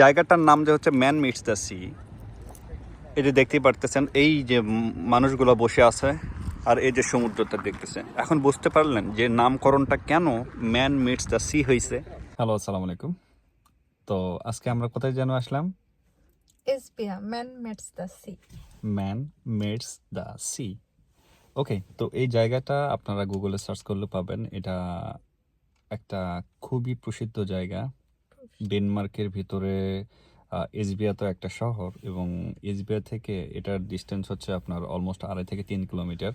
জায়গাটার নাম যে হচ্ছে ম্যান মিটস দ্য সি এই যে দেখতেই পারতেছেন এই যে মানুষগুলো বসে আছে আর এই যে সমুদ্রটা দেখতেছে। এখন বুঝতে পারলেন যে নামকরণটা কেন ম্যান মিটস দ্য সি হয়েছে হ্যালো আসসালামু আলাইকুম। তো আজকে আমরা কোথায় যেন আসলাম? Ispia, man meets the sea. Man meets the sea. Okay তো এই জায়গাটা আপনারা গুগলে সার্চ করলে পাবেন। এটা একটা খুবই প্রসিদ্ধ জায়গা। ডেনমার্কের ভিতরে এসবিয়া তো একটা শহর এবং এসবিয়া থেকে এটার ডিস্টেন্স হচ্ছে আপনার অলমোস্ট আড়াই থেকে তিন কিলোমিটার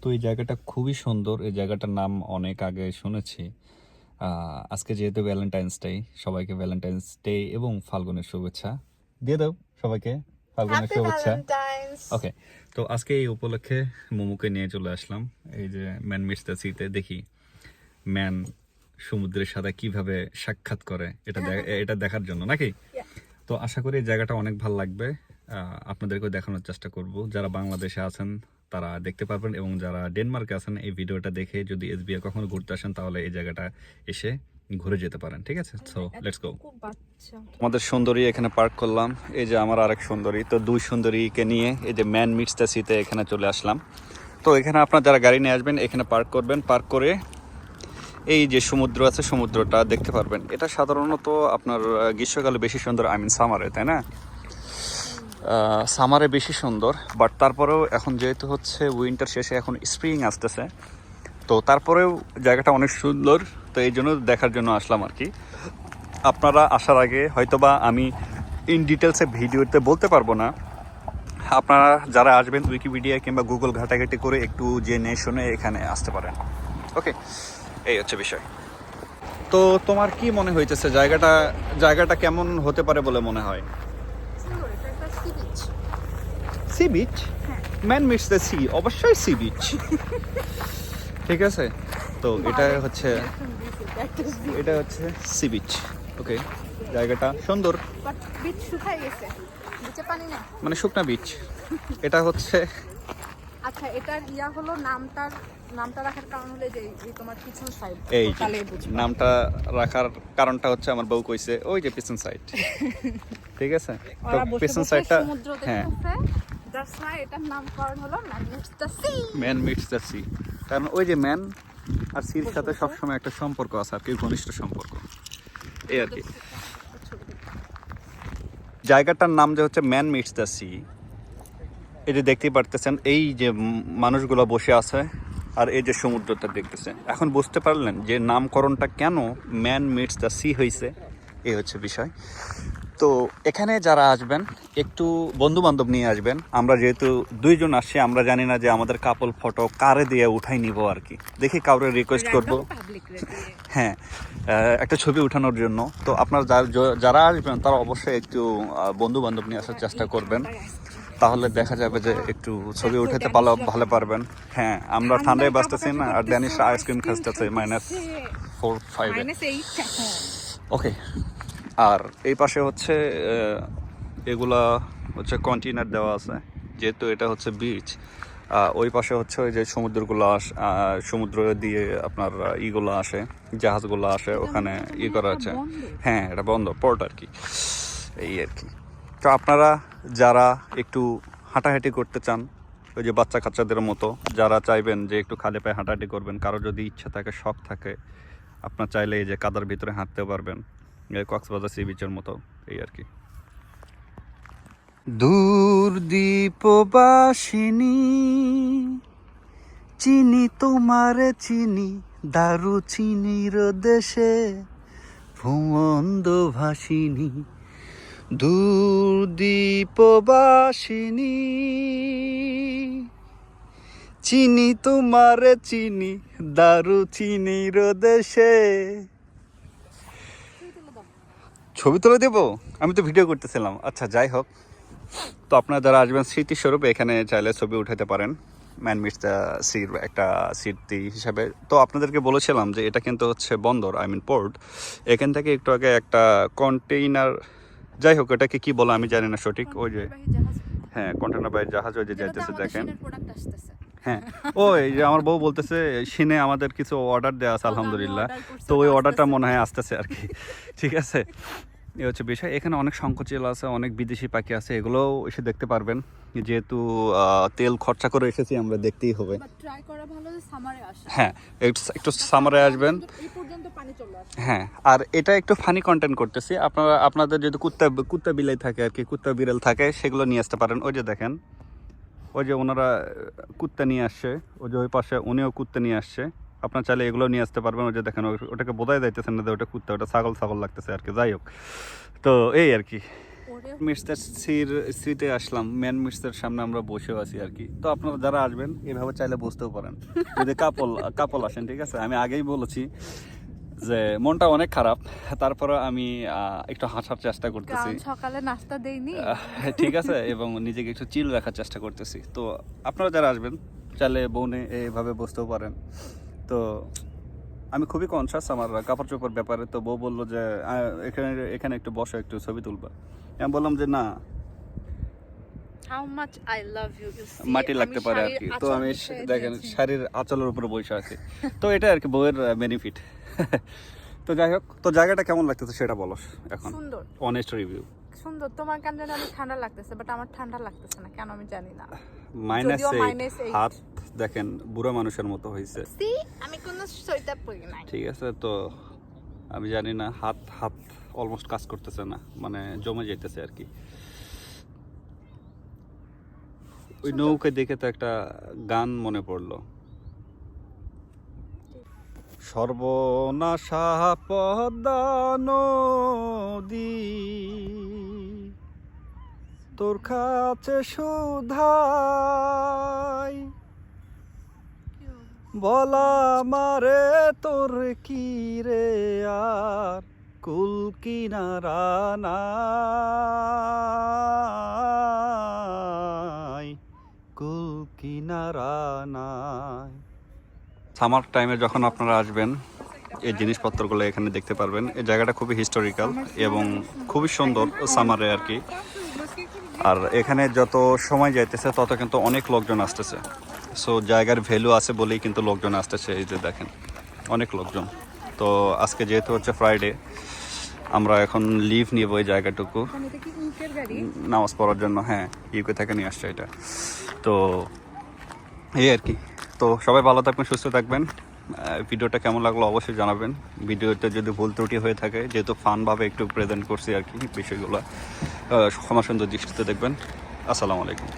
তো এই জায়গাটা খুবই সুন্দর এই জায়গাটার নাম অনেক আগে শুনেছি। আজকে যেহেতু ভ্যালেন্টাইন্স ডে সবাইকে ভ্যালেন্টাইন্স ডে এবং ফাল্গুনের শুভেচ্ছা। দিয়ে দাও সবাইকে ফাল্গুনের শুভেচ্ছা। ওকে তো আজকে এই উপলক্ষে মোমোকে নিয়ে চলে আসলাম। এই যে ম্যান মিটস দ্য সিতে দেখি ম্যান সমুদ্রের সাথে কীভাবে সাক্ষাৎ করে এটা এটা দেখার জন্য নাকি? তো আশা করি এই জায়গাটা অনেক ভালো লাগবে। আপনাদেরকেও দেখানোর চেষ্টা করব। যারা বাংলাদেশে আছেন তারা দেখতে পারবেন এবং যারা ডেনমার্কে আছেন এই ভিডিওটা দেখে যদি এসবিআই কখনো ঘুরতে আসেন তাহলে এই জায়গাটা এসে ঘুরে যেতে পারেন ঠিক আছে? সো লেটস গো আমাদের সুন্দরী এখানে পার্ক করলাম। এই যে আমার আরেক সুন্দরী তো দুই সুন্দরীকে নিয়ে এই যে ম্যান মিটস দ্য সিতে এখানে চলে আসলাম। তো এখানে আপনার যারা গাড়ি নিয়ে আসবেন এখানে পার্ক করবেন। পার্ক করে এই যে সমুদ্র আছে, সমুদ্রটা দেখতে পারবেন। এটা সাধারণত আপনার গ্রীষ্মকালে বেশি সুন্দর আই মিন সামারে তাই না? সামারে বেশি সুন্দর বাট তারপরেও এখন যেহেতু হচ্ছে উইন্টার শেষে, এখন স্প্রিং আসতেছে, তো তারপরেও জায়গাটা অনেক সুন্দর, তো এই জন্য দেখার জন্য আসলাম আর কি। আপনারা আসার আগে হয়তোবা আমি ইন ডিটেলসে ভিডিওতে বলতে পারব না। আপনারা যারা আসবেন উইকিপিডিয়া কিংবা গুগল ঘাটাঘাটি করে একটু জেনে শুনে এখানে আসতে পারেন। ওকে এই হচ্ছে বিষয়। তো তোমার কি মনে হইতেছে জায়গাটা জায়গাটা কেমন হতে পারে বলে মনে হয়. Sea beach man meets the sea অবশ্যই সি বিচ ঠিক আছে? তো এটা হচ্ছে এটা হচ্ছে সি বিচ ওকে জায়গাটা সুন্দর। But beach শুকায় গেছে। নিচে পানি নেই। মানে শুকনা বিচ এটা হচ্ছে আচ্ছা এটার ইয়া হলো নামটার নামটা রাখার কারণ হলো যে এই তোমার পিছন সাইড এই যে তাহলে বুঝবা নামটা রাখার কারণটা হচ্ছে আমার বউ কইছে ওই যে পিছন সাইড ঠিক আছে? তো পিছন সাইডটা হ্যাঁ। দ্যাটস ওয়াই এটার নামকরণ হলো man meets the sea man meets the sea কারণ ওই যে ম্যান আর সির সাথে সবসময় একটা সম্পর্ক আছে আর কি ঘনিষ্ঠ সম্পর্ক। এই আর কি। জায়গাটার নাম যে হচ্ছে ম্যান মিটস দ্য সি এই যে দেখতেই পারতেছেন এই যে মানুষগুলো বসে আছে আর এই যে সমুদ্রটা দেখতেছে এখন বুঝতে পারলেন যে নামকরণটা কেন ম্যান মিটস দ্য সি হয়েছে এই হচ্ছে বিষয়। তো এখানে যারা আসবেন একটু বন্ধু বান্ধব নিয়ে আসবেন আমরা যেহেতু দুইজন আসছি আমরা জানি না যে আমাদের কাপল ফটো কারে দিয়ে উঠাই নিব আর কি। দেখি কাউরে রিকোয়েস্ট করব। হ্যাঁ একটা ছবি উঠানোর জন্য। তো আপনারা যারা আসবেন তারা অবশ্যই একটু বন্ধু বান্ধব নিয়ে আসার চেষ্টা করবেন। তাহলে দেখা যাবে যে একটু ছবি উঠাতে ভালো ভালো পারবেন। হ্যাঁ আমরা ঠান্ডায় বাঁচতেছি না আর ড্যানিশ আইসক্রিম খাসতেছে মাইনাস ফোর ফাইভ ওকে আর এই পাশে হচ্ছে এগুলা হচ্ছে কন্টেনার দেওয়া আছে যেহেতু এটা হচ্ছে বিচ ওই পাশে হচ্ছে ওই যে সমুদ্রগুলো আস সমুদ্র দিয়ে আপনার ইগুলো আসে জাহাজগুলো আসে ওখানে ই করা আছে। হ্যাঁ এটা বন্ধ পোর্ট আর কি। এই আর কি। তো আপনারা যারা একটু হাঁটাহাঁটি করতে চান, ওই যে বাচ্চা কাচ্চাদের মতো, যারা চাইবেন যে একটু খালি পায়ে হাঁটাহাঁটি করবেন, কারও যদি ইচ্ছা থাকে, শখ থাকে, আপনার চাইলে এই যে কাদার ভিতরে হাঁটতে পারবেন কক্সবাজার সি বিচের মতো, এই আর কি। দূর দীপবাসিনী চিনি তোমার চিনি দারু চিনির দেশে ভুমন্দ ভাসিনী দূর দীপবাসিনী চিনি তোমার চিনি, দারু চিনির দেশে। ছবি তুলে দেবো? আমি তো ভিডিও করতেছিলাম। আচ্ছা যাই হোক। তো আপনারা যারা আসবেন, স্মৃতিস্বরূপ, এখানে চাইলে ছবি উঠাতে পারেন। ম্যান মিটস দ্য সির একটা স্মৃতি হিসাবে। তো আপনাদেরকে বলেছিলাম যে এটা কিন্তু হচ্ছে বন্দর, আই মিন পোর্ট। এখান থেকে একটু আগে একটা কন্টেইনার যাই হোক এটাকে কি বলো? আমি জানি না সঠিক ওই যে হ্যাঁ কন্টেনার বাই জাহাজ ওই যে যাইতেছে দেখেন। হ্যাঁ ও এই যে আমার বউ বলতেছে সিনে আমাদের কিছু অর্ডার দেওয়া আছে আলহামদুলিল্লাহ। তো ওই অর্ডারটা মনে হয় আসতেছে আর কি। ঠিক আছে? এ হচ্ছে বিষয়। এখানে অনেক শঙ্খচিল আছে অনেক বিদেশি পাখি আছে এগুলোও এসে দেখতে পারবেন। যেহেতু তেল খরচা করে এসেছি আমরা দেখতেই হবে। হ্যাঁ একটু সামারে আসবেন। হ্যাঁ আর এটা একটু ফানি কন্টেন্ট করতেছি। আপনারা আপনাদের যদি কুত্তা কুত্তা বিলাই থাকে আর কি কুত্তা বিড়াল থাকে সেগুলো নিয়ে আসতে পারেন। ওই যে দেখেন ওই যে ওনারা কুত্তা নিয়ে আসছে ওই যে ওই পাশে উনিও কুত্তা নিয়ে আসছে। আপনার চাইলে এগুলো নিয়ে আসতে পারবেন ওই যে দেখেন ওটাকে বোঝাই যাইতেছেন না ওটা কুত্তা ওটা ছাগল ছাগল লাগতেছে আর কি যাই হোক। তো এই আর কি। মিস্টার সির সিতে আসলাম মেন মিস্টার সামনে আমরা বসেও আছি আর কি। তো আপনারা যারা আসবেন এভাবে চাইলে বসতেও পারেন। যদি কাপল কাপল আসেন ঠিক আছে? আমি আগেই বলেছি যে মনটা অনেক খারাপ তারপরে আমি একটু হাসার চেষ্টা করতেছি। সকালে নাস্তা দেইনি। ঠিক আছে এবং নিজেকে একটু চিল রাখার চেষ্টা করতেছি। তো আপনারা যারা আসবেন চাইলে বউনে এইভাবে বসতেও পারেন। তো আমি খুবই কনসাস আমার কাপড় চোপড় ব্যাপারে। তো বউ বলল যে এখানে এখানে একটু বসো একটু ছবি তুলবা। আমি বললাম যে না। মাটি লাগতে পারে আর কি। তো আমি দেখেন শাড়ির আঁচলের উপরে বসে আছি। তো এটা আর কি বউয়ের বেনিফিট তো যাই হোক তো জায়গাটা কেমন লাগতেছে সেটা বলো এখন। সুন্দর। অনেস্ট রিভিউ সুন্দর। তোমার কেন জানি আমি ঠান্ডা লাগতেছে বাট আমার ঠান্ডা লাগতেছে না। কেন আমি জানি না। মাইনাস হাত দেখেন বুড়া মানুষের মতো হয়েছে আমি কোনো সোয়েটার পরি নাই। ঠিক আছে তো আমি জানি না হাত হাত অলমোস্ট কাজ করতেছে না মানে জমে যাইতেছে আর কি। ওই নৌকা দেখে তো একটা গান মনে পড়ল। সর্বনাশা পদ্মা নদী তোর কাছে সুধাই বলা মারে তোর কি রে আর? কুল কিনারা নাই কুল কিনারা নাই সামার টাইমে যখন আপনারা আসবেন, এই জিনিসপত্রগুলো এখানে দেখতে পারবেন। এই জায়গাটা খুবই হিস্টোরিক্যাল এবং খুবই সুন্দর সামারে আর কি। আর এখানে যত সময় যাইতেছে, তত কিন্তু অনেক লোকজন আসতেছে। সো জায়গার ভ্যালু আছে বলেই কিন্তু লোকজন আসতেছে, এই যে দেখেন, অনেক লোকজন। তো আজকে যেহেতু হচ্ছে ফ্রাইডে আমরা এখন লিভ নিব এই জায়গাটুকু। নামাজ পড়ার জন্য হ্যাঁ ইউকে থেকে নিয়ে আসছে এটা। তো এই আর কি। তো সবাই ভালো থাকবেন, সুস্থ থাকবেন। ভিডিওটা কেমন লাগল অবশ্যই জানাবেন। ভিডিওতে যদি ভুল ত্রুটি হয়ে থাকে, যেহেতু ফানভাবে একটু প্রেজেন্ট করছি আর কি বিষয়গুলো ক্ষমা সুন্দর দৃষ্টিতে দেখবেন। আসসালামু আলাইকুম।